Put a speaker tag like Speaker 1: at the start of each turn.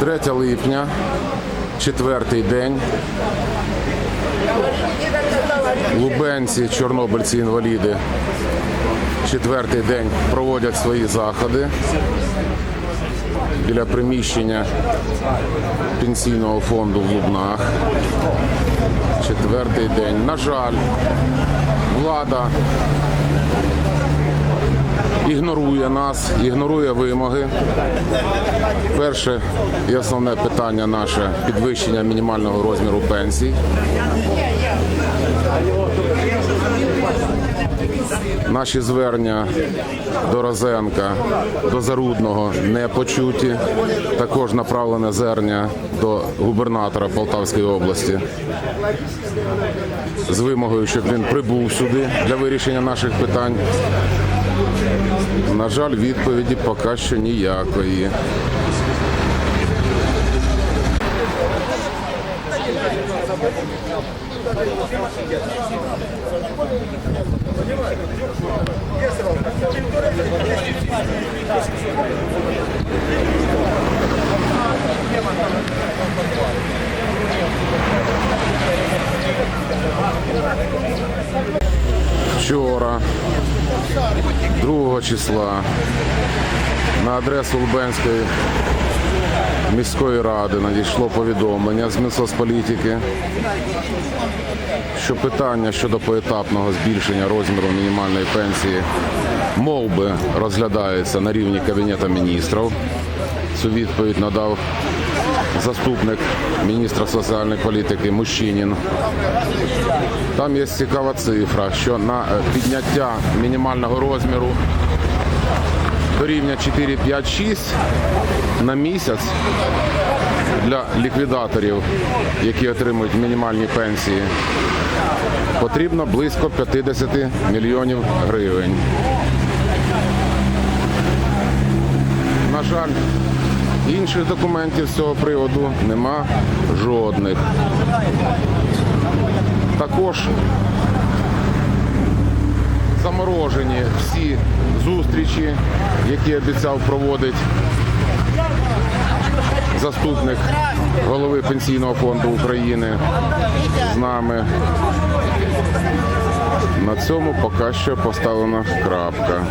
Speaker 1: 3 липня, четвертий день. Лубенці, чорнобильці, інваліди. Четвертий день проводять свої заходи біля приміщення пенсійного фонду в Лубнах. Четвертий день. На жаль, влада ігнорує нас, ігнорує вимоги. Перше і основне питання наше підвищення мінімального розміру пенсій. Наші звернення до Розенка, до Зарудного не почуті. Також направлене звернення до губернатора Полтавської області з вимогою, щоб він прибув сюди для вирішення наших питань. На жаль, відповіді поки що ніякої. Вчора, 2 числа, на адресу Лубенської міської ради надійшло повідомлення з Мінсоцполітики, що питання щодо поетапного збільшення розміру мінімальної пенсії мов би розглядається на рівні Кабінету міністрів. Цю відповідь надав заступник міністра соціальної політики Мужчинін. Там є цікава цифра, що на е, підняття мінімального розміру до рівня 4, 5, 6 на місяць для ліквідаторів, які отримують мінімальні пенсії, потрібно близько 50 мільйонів гривень. На жаль, інших документів з цього приводу нема жодних. Також заморожені всі зустрічі, які обіцяв проводити заступник голови Пенсійного фонду України з нами. На цьому поки що поставлена крапка.